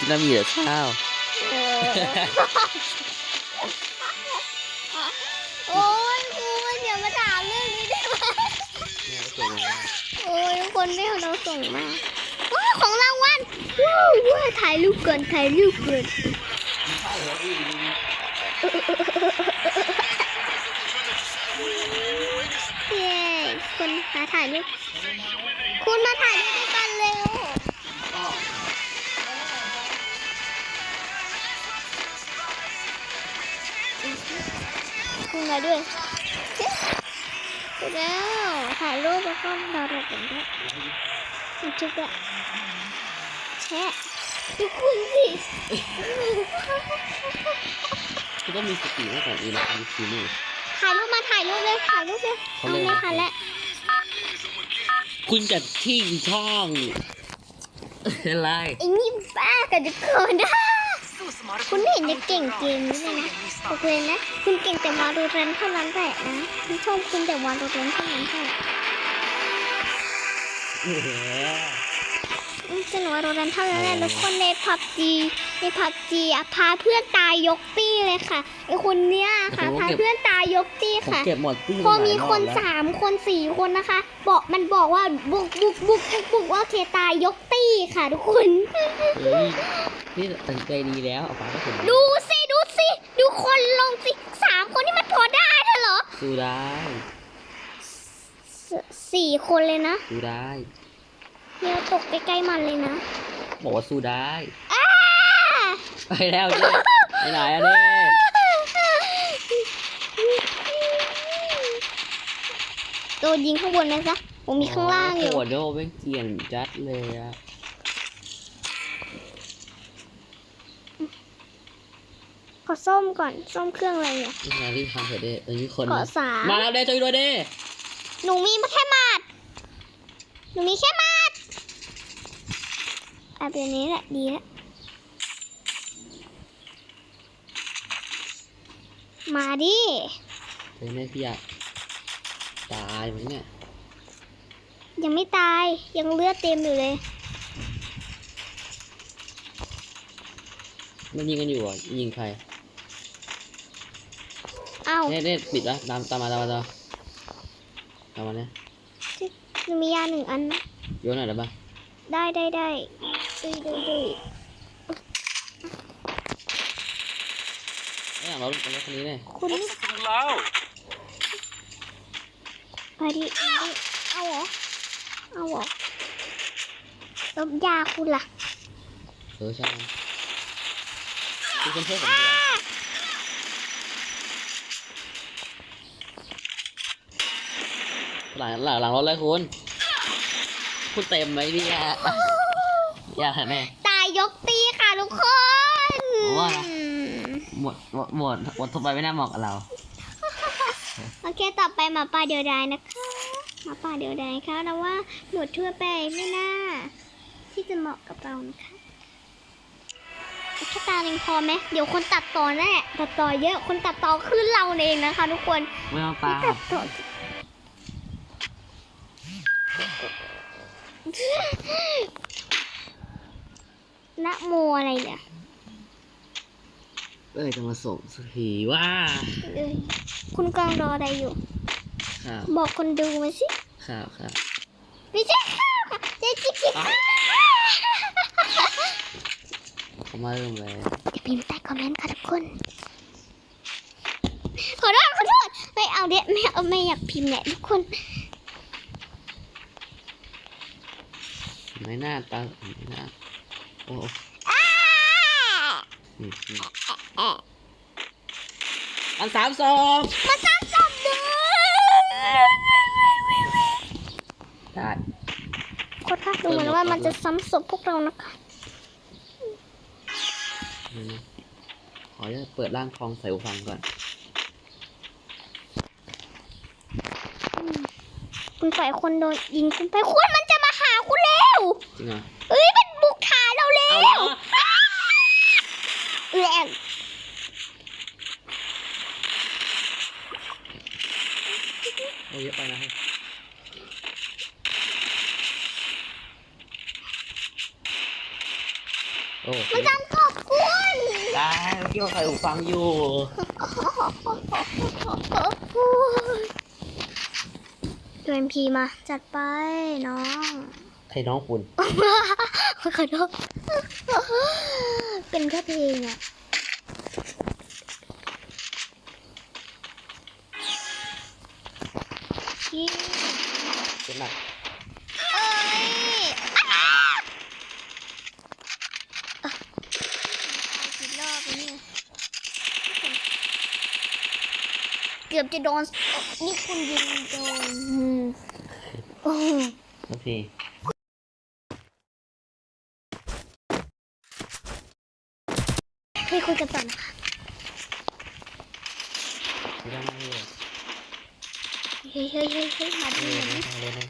กินน้ำมีแต่ข้าวโอ้ยคุณอย่ามาถามเรื่องนี้ได้ไหมโอ้ยคนไม่เอาเราส่งมาโอ้ของรางวัลว้าวว้าวถ่ายรูปก่อนถ่ายรูปก่อนเย้คนมาถ่ายรูปคุณมาถ่ายรูป คุณมาด้วยเสร็จแล้วถ่ายรูปแล้วก็ดาวน์โหลดกันด้วยบันทึกอะแชะดูคุณสิคือต้องมีสติมากกว่านี้นะมีคีนี่ถ่ายรูปมาถ่ายรูปเลยถ่ายรูปเลยเขาเอาเล่นไม่ทันแล้วคุณจะทิ้งช่องอะไรไอ้นี่บ้ากันทุกคนนะคุณไม่เห็นจะเก่งเกมนี้เลยนะ บอกเลยนะ คุณเก่งแต่วาโดเรนเท่านั้นแหละนะคุณชอบคุณแต่วาโดเรนเท่านั้นแหละโอ้โหอืมจะหนูวาโดเรนเท่านั้นแหละแล้วคนในพับจีในพับจีอะพาเพื่อนตายยกตี้เลยค่ะไอ้คนเนี้ยค่ะพาเพื่อนตายยกตี้ผมค่ะเก็บหมดตี้พอมีหลายรบคนแล้วสามคนสี่คนนะคะ บอกมันบอกว่าบุกบุกบุกบุกบุกว่าเคตายยกตี้ค่ะทุกคนเฮ้ยนี่ตัดสินใจดีแล้วเอาไปก็ถึงดูสิดู สิ ดูคนลงสิสามคนนี่มันพอได้เธอเหรอสู้ได้สสี่คนเลยนะสู้ได้เนี่ยตกใกล้ๆมันเลยนะบอกว่าสู้ได้อ้าไปแล้วเด้ไปไหนอะเด้โดนยิงข้างบนนะจ๊ะผมมีข้างล่างอยู่โอ้โหโดแม่งเกลียนจัดเลยอะ อส้มก่อนส้มเครื่องอะไรเนี่ยนี่ไงรีบทำเถอะเด้ตอนนี้คนขอนะสามมาแล้วเด้ช่วยด้วยเด้หนูมีแค่หมัดหนูมีแค่หมัดอะแบบนี้แหละดีแล้วมาดิเฮ้ยแม่พี่อยากตายไหมเนี่ยยังไม่ตายยังเลือดเต็มอยู่เลยมันยิงกันอยู่อะยิงใครเอ้าเน่เน่ปิดละตามตามมาตามมาตามมาตามมาเนี่ยหนูมียาหนึ่งอันนะโยนหน่อยได้ปะได้ได้ได้ดุยดุยดุยไม่อยากรถรถคันนี้เลยคุณพบศัตรูแล้วมาดิมาดิเอาเหรอเอาเหรอแล้วยาคุณล่ะเออใช่คือคนช่วยผมด้วย หลังหลังหลังรถเลยคุณ คุณเต็มไหมเนี่ยอย่าแน่ตายยกตีค่ะทุกคนว่านะหมดหมดหมดหมดทั่วไปไม่น่าเหมาะกับเราโอเคต่อไปหมาป่าเดียวดายนะคะหมาป่าเดียวดายค่ะแล้วว่าหนวดทั่วไปไม่น่า ที่จะเหมาะกับเรานะคะเอาแค่ตาหนึ่งพอไหมเดี๋ยวคนตัดต่อแน่ตัดต่อเยอะคนตัดต่อขึ้นเราเองนะคะ ทุกคนไม่ต้องตามตัดต่อ นะโมอะไรเนี่ยเอ้ยจะมาส่งสักทีว่าเอ้ยคุณกำลังรออะไรอยู่ข่าวบอกคนดูมาสิข่าวข่าวไม่ใช่ข้าวค่ะเจ๊จิ๊กจิ๊กเขามาเริ่มแล้วอย่าพิมพ์ใต้คอมเมนต์ค่ะทุกคน ขอโทษขอโทษไม่เอาเด็ไม่เอาไม่อยากพิมพ์แหละทุกคน ไม่น่าตาไม่น่าโอ้โหอ้าอืมอืมแอะอันสามสองมาสร้างศพดูได้คนค่ะดูเหมือนว่ามันจะซ้ำศพพวกเรานะคะนี่นะขอจะเปิดร่างคลองใส่หูฟังก่อน คุณปล่อยคนโดนยิงคุณไปคุณมันจะมาหาคุณแล้วจ ริงเหรอเอ้ยมันบุกฐานเราแล้เอาวแล้วเอื้อนเอาเยอะไปนะครับโอ้อ้มันการขอบคุณได้เมื่อกี้ว่าใครหูฟังอยู่ขอบคุณดูเอ็มพีมาจัดไปน้อง ใครน้องคุณขอโทษเป็นแค่เพลงอะที่เป็นหนักเอ้ยอ้าวอะกี่รอบแล้วเนี่ยเกือบจะโดน นี่คุณยิงโดนอืมโอ้โหสักที ให้คุยกันต่อนะคะ ไม่ได้ไม่ได้ เฮ้ยเฮ้ยเฮ้ยเฮ้ยมาดูไม่หน่อย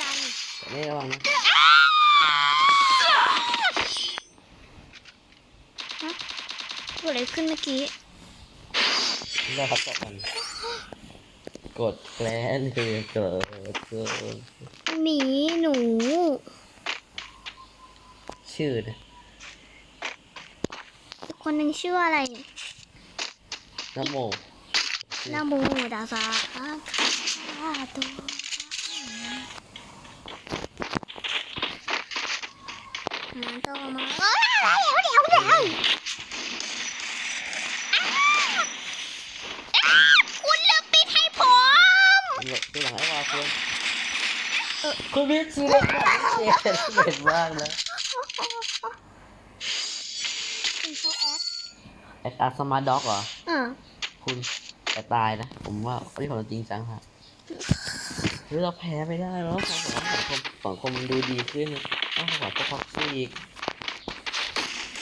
ได้ดิไม่ได้ตังไม่ระวังนะเกิดอะไรขึ้นเมื่อกี้ไม่ได้ครับตอบมัน กดแกลนคือเกิดเกิดหมีหนู ชื่อนะอีกคนหนึ่งชื่ออะไรน้ำโมนาโมดาซาคาตัวมาต่อมาเอ้ยเดี๋ยวเดี๋ยวเดี๋ยวคุณลืมปิดให้ผมหลบที่หลังไอ้วาคุณคุณบิ๊กซีเล็กเจ็ดเจ็ดมากนะแอคไอ้ตาสมาร์ด็อกเหรออ่าคุณแต่ตายนะ ผมว่าที่ผมจริงจังค่ะ รือเราแพ้ไม่ได้แล้วสังคมสังคมสังคมมันดูดีขึ้นต้องขอพวกท็อกซิก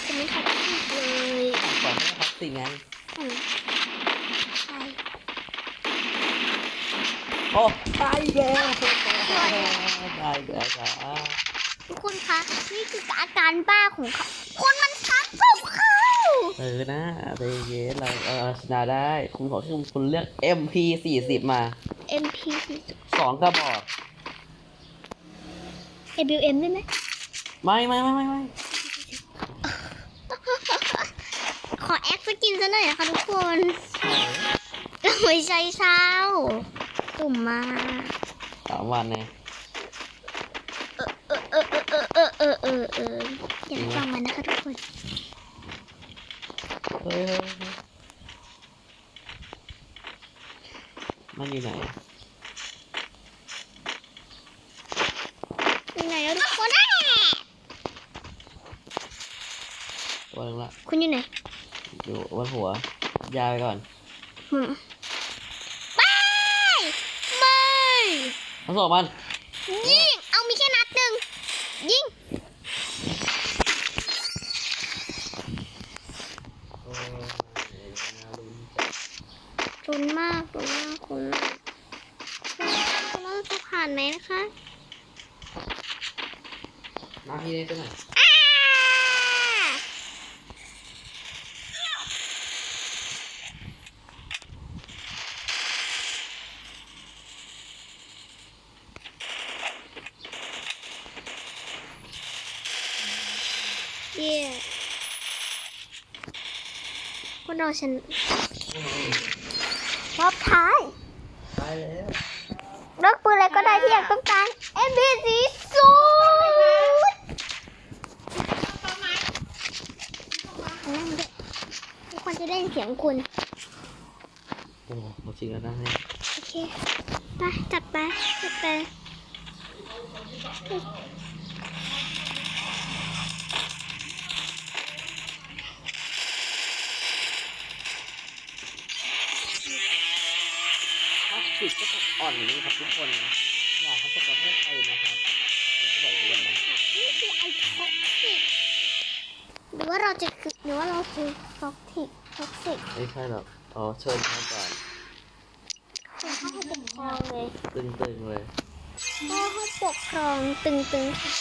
คุณไม่ทักผิดเลยขอให้ท็อกซิกไงอืมใช่โอ้ตายอีกแล้วตายอีกแล้วจ้าทุกคนคะนี่คืออาการบ้าของเขาคนมันทักผมเขาเออนะใจเย็นเราเออชนะได้ คุณขอที่คุณเลือก MP สี่สิบมา MP ส องกระบอก ABM ได้ไหมไม่ไม่ไม่ไม่ไม่ขอแอคสกินซะหน่อยนะคะทุกคนไม่ใช่เช้าตุ่มมาสามวันไงเออเออเออเออเออเออเอออย่าไปฟังมันนะคะทุกคนเฮ้ยเฮ้ยเฮ้ยมันอยู่ไหน ยังไงแล้วทุกคนอะ ตัวหนึงละคุณอยู่ไหน อยู่บนหัวยายไปก่อนหืมไม่ไม่ทั้งสองมันยิงเอามีแค่นัดหนึ่งยิงรุนมากรุนมากคุณคุณว่าจะผ่านไหมนะคะมาพี่ได้ใช่ไหม อ้าเย่ พวกเราฉันรอบท้ายตายแล้วเลือกปืนอะไรก็ได้ที่อยากต้องการ MBC สูดนั่งด้วยทุกคนจะได้ยินเสียงคุณ โอ้โหจริงแล้วนะเนี่ยโอเค ไป จัดไป จัดไป ดก็ต้องอ่อนอย่างนี้ครับทุกคนอยากเขาจะประเทศไทยนะครับสวยเรียนนะนี่คือไอท็อกซิกหรือว่าเราจะคือหรือว่าเราคือท็อกซิกท็อกซิกไม่ใช่หรอกอ๋อเชิญเขาก่อนคือห้องปกครองเลยตึงๆเลยห้องปกครองตึงๆค่ะ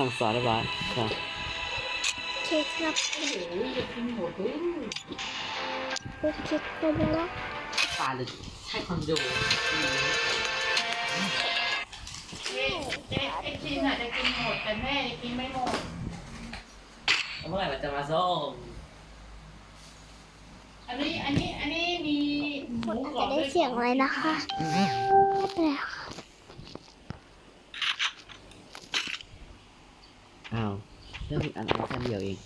สั่งสอนเรียบร้อยครับโอเคครับโอ้โหจะกินหมดเลยโอเคครบแล้ป่าหรือใช่คอนโดเจ๊เจ๊ไอ้ชินอะจะกินหมดแต่แม่กินไม่หมดเมื่อไหร่มันจะมาส่งอันนี้อันนี้อันนี้มีหมูอาจกรอจะบได้วยเสียงอะไรนะคะไม่เป็นไรค่ะ อ้าว เรื่องอันอันแค่เดียวเอง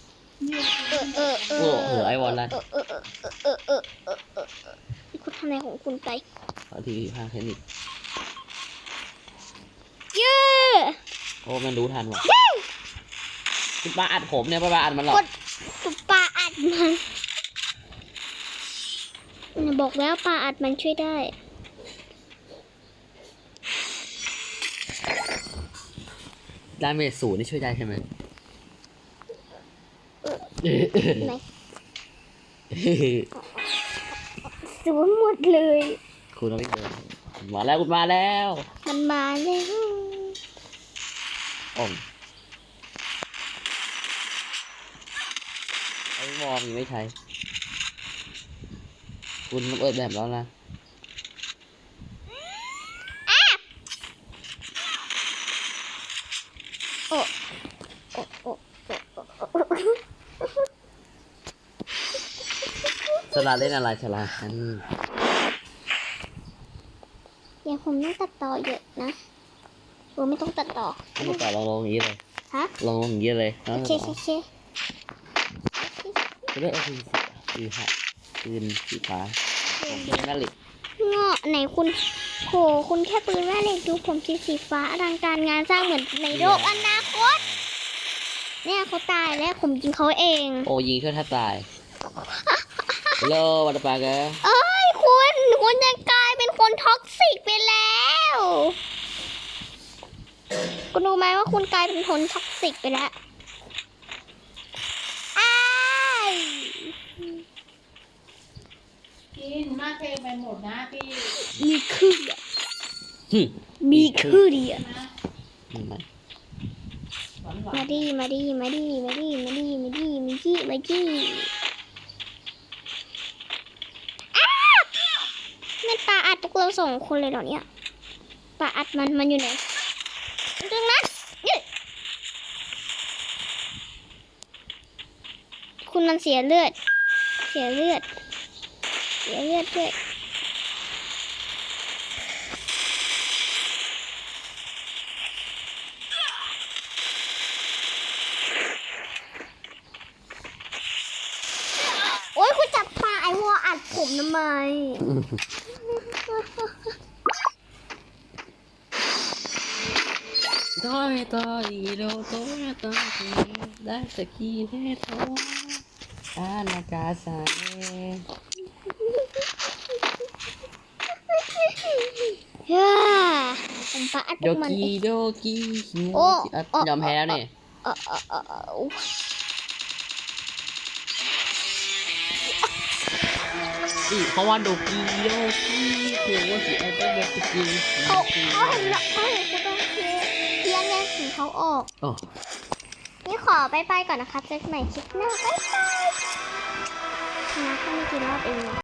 เออเออเออโอ้เหลือไอวอลแล้วเออเออเออเออเออเออเออคุณทำอะไรของคุณไปขอทีภาคเทคนิคเย้โอ้มันรู้ทันว่ะคุณป้าอัดผมเนี่ยป้าอัดมันหรอกกดกดปลาอัดมันเนี่ยบอกแล้วปลาอัดมันช่วยได้ดาเมจศูนย์นี่ช่วยได้ใช่ไหม ไหนสวมหมดเลย คุณต้องรีบเดินมาแล้วคุณมาแล้วมันมาแล้วอ่อมไอ้วอร์มยังไม่ใช้ คุณมันเปิดแบบแล้วนะ โอ้โอ้โอ้โอ้ สลาเล่นอะไรสลาอันนี้เดี๋ยวผมต้องตัดต่อเยอะนะโอ้ไม่ต้องตัดต่อไม่ต้องต่อลองลงอย่างนี้เลยฮะลองลงอย่างนี้เลยแล้วโอเคโอเคจะได้เอาคืนสีคืนค่ะคืนสีฟ้าผมเป็นแม่เหล็กเงาะไหนคุณโหคุณแค่ปืนแม่เหล็กดูผมสีสีฟ้าอลังการงานสร้างเหมือนในโลกอนาคตเนี่ยเขาตายแล้วผมยิงเขาเอง โอ้ยิงช่วยแทบตาย ฮัลโหลวัตปากะเอ้ยคุณคุณจะกลายเป็นคนท็อกซิกไปแล้ว คุณรู้ไหมว่าคุณกลายเป็นคนท็อกซิกไปแล้วอ้ายกินมากเทไปหมดนะพี่มีคือหึมีคือเดียวนะนี่มันหวานหวามานดีมาดีมาดีมาดีมาดีมาดีมาดีมาดีอ้าวมันปลาอัดพ วกเราสองคนเลยเหรอเนี่ยปลาอัดมันมันอยู่ไหนตรงนั้นนี่คุณมันเสียเลือด เสียเลือด เสียเลือดด้วยโอ้ยคุณจับปลาไอวออัดผมทำไม โตยโตอีโดโตยโตอีได้สกีเทโตอานากาซาเนเฮ้ยผมปลาอัดพโดวกมันกีโดกีฮิโอ้โมจิอะยอมแพ้แล้วนี่เออเออเออเอออุ๊ยอีเพราะว่าโดกีโดกีคือว่าสิไอ้เป็นแบบสกีเขาเขาเห็นแล้วเขาเห็นคุณ ถึงเขาออกโอ้นี่ขอไปไปก่อนนะคะเจอกันใหม่คลิปหน้าบ๊ายบายนะแค่ไม่กี่รอบเอง